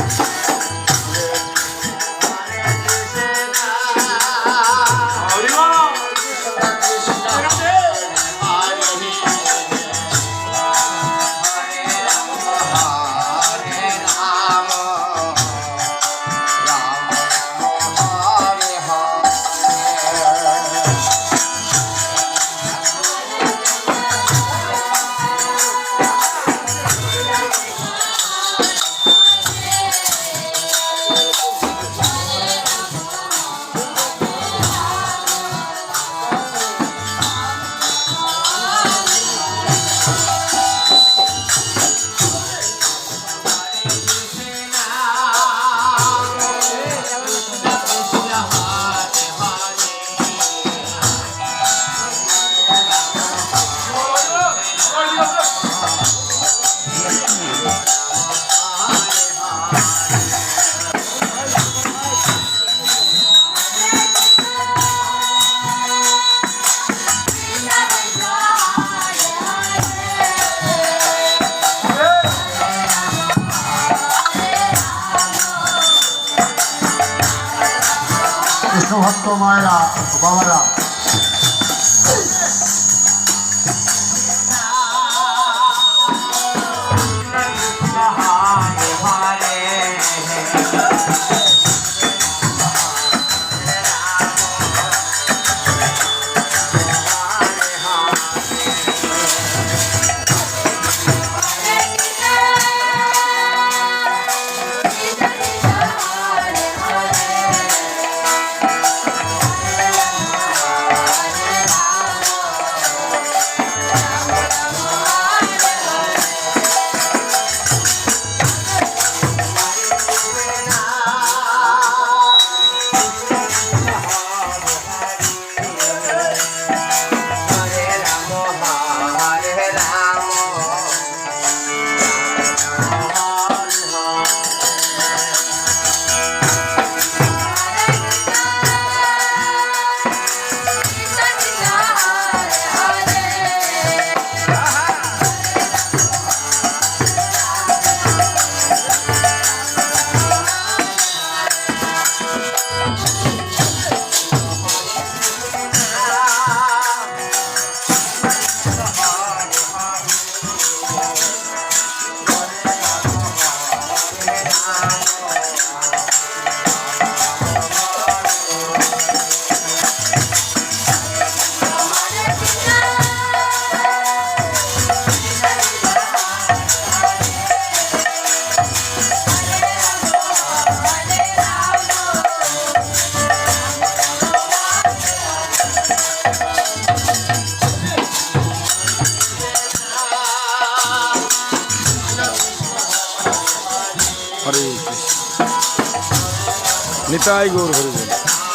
হরে কৃষ্ণ ভক্ত মায়েরা বাবারা হরে হরে কৃষ্ণ। নিতাই গৌর হরে বল